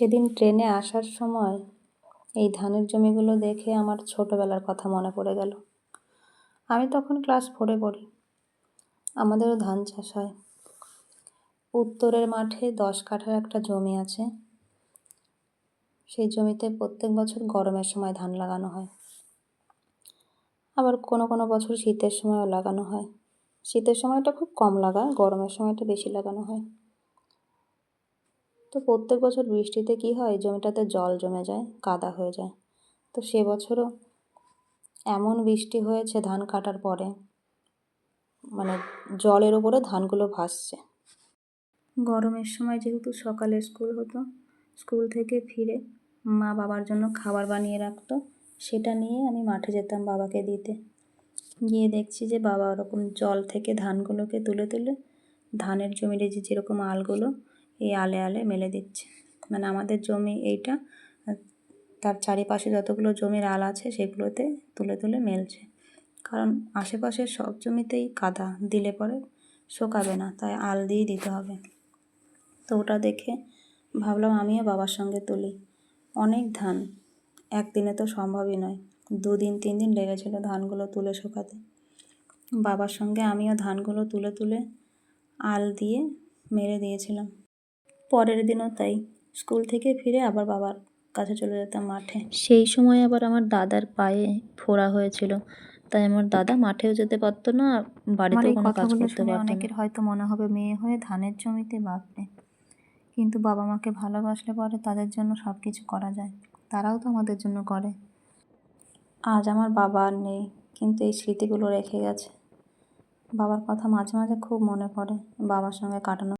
সেদিন ট্রেনে আসার সময় এই ধানের জমিগুলো দেখে আমার ছোটবেলার কথা মনে পড়ে গেল। আমি তখন ক্লাস ফোরে পড়ি। আমাদেরও ধান চাষ হয়। উত্তরের মাঠে দশ কাঠার একটা জমি আছে। সেই জমিতে প্রত্যেক বছর গরমের সময় ধান লাগানো হয়। আবার কোনো কোনো বছর শীতের সময়ও লাগানো হয়। শীতের সময়টা খুব কম লাগায় গরমের সময়টা বেশি লাগানো হয়। তো প্রত্যেক বছর বৃষ্টিতে কি হয়? জমিটাতে জল জমে যায়, কাদা হয়ে যায়। তো সে বছরও এমন বৃষ্টি হয়েছে ধান কাটার পরে মানে জলের ওপরে ধানগুলো ভাসছে। গরমের সময় যেহেতু সকালে স্কুল হতো, স্কুল থেকে ফিরে মা বাবার জন্য খাবার বানিয়ে রাখতো, সেটা নিয়ে আমি মাঠে যেতাম বাবাকে দিতে। গিয়ে দেখছি যে বাবা ওরকম জল থেকে ধানগুলোকে তুলে তুলে ধানের জমির যে যেরকম আলগুলো এই আলে আলে মেলে দিচ্ছে। মানে আমাদের জমি এইটা তার চারিপাশে যতগুলো জমির আল আছে সেগুলোতে তুলে তুলে মেলছে। কারণ আশেপাশের সব জমিতেই কাদা, দিলে পরে শোকাবে না, তাই আল দিয়েই দিতে হবে। তো ওটা দেখে ভাবলাম আমিও বাবার সঙ্গে তুলি। অনেক ধান, একদিনে তো সম্ভবই নয়। দুদিন, তিন দিন লেগেছিলো ধানগুলো তুলে শোকাতে। বাবার সঙ্গে আমিও ধানগুলো তুলে তুলে আল দিয়ে মেরে দিয়েছিলাম। পরের দিনও তাই। স্কুল থেকে ফিরে আবার বাবার কাছে চলে যেতাম মাঠে। সেই সময় আবার আমার দাদার পায়ে ফোড়া হয়েছিল। তাই আমার দাদা মাঠেও যেতে পারতো না বাড়িতেও কোনো কাজ করতে পারতো অনেকের হয়তো মনে হবে মেয়ে হয়ে ধানের জমিতে বাপরে কিন্তু বাবা মাকে ভালোবাসলে পরে তাদের জন্য সব কিছু করা যায়। তারাও তো আমাদের জন্য করে। আজ আমার বাবা আর নেই কিন্তু এই স্মৃতিগুলো রেখে গেছে। বাবার কথা মাঝে মাঝে খুব মনে পড়ে বাবার সঙ্গে কাটানো